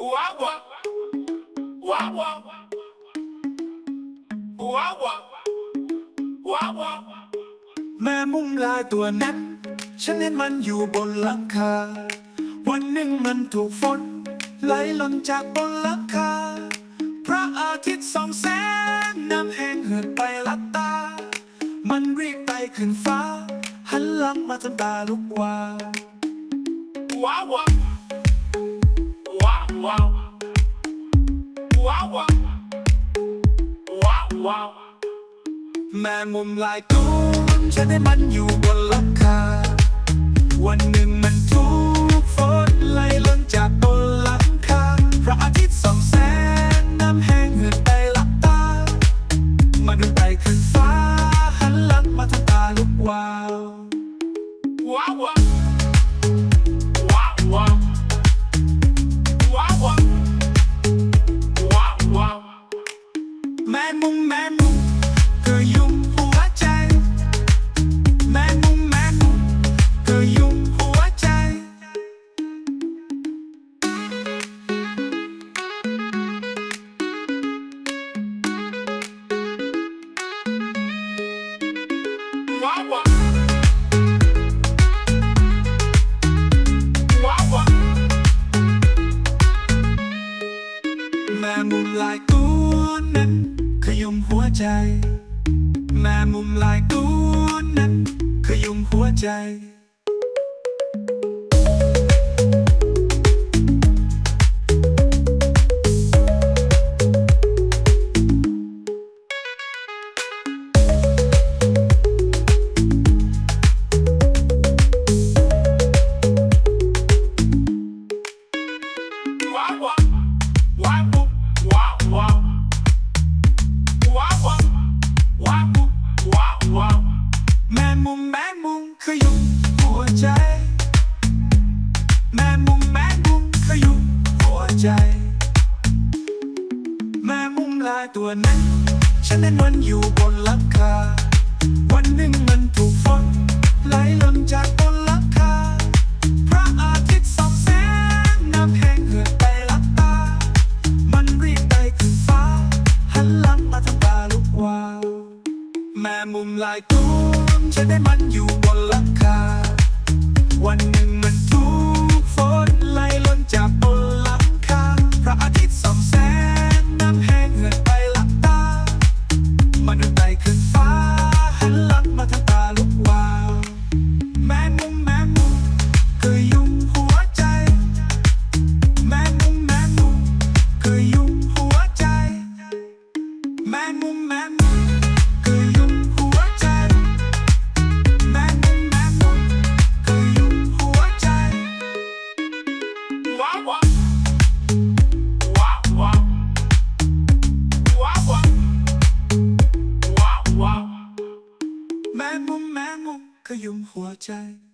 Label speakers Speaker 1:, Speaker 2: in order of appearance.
Speaker 1: Wow, wow. Wow, wow. Wow, wow. Wow, wow.
Speaker 2: แม่มุ้งลายตัวนั้น ฉันเห็นมันอยู่บนหลังคา วันหนึ่งมันถูกฝนไหลหล่นจากบนหลังคา พระอาทิตย์ส่องแสงน้ำแห้งเหือดไปลับตา มันรีบไต่ขึ้นฟ้า หันหลังมาจนตาลุกวาว แมงมุมลายตูนฉันให้มันอยู่บนหลัง ตัวนั้นขยุมหัวใจ แม่มุมลายตัวนั้นขยุมหัวใจ
Speaker 1: Wow, wow. Wow, wow. Wow,
Speaker 2: แม่มุมแม่มุมขยุมหัวใจ แม่มุมลายตัวนั้น ฉันเห็นมันอยู่บนหลังคา วันหนึ่งมันถูกฝนไหลล่นจากบนหลังคา พระอาทิตย์ส่องแสงน้ำแห้งเหือดไปลับตา มันรีบไต่ขึ้นฟ้า หันหลังมาทางตาลุกวาวแม่มุมลายตัวฉันได้มันอยู่บนหลังคา วัน
Speaker 1: Wow, wow.
Speaker 2: แม่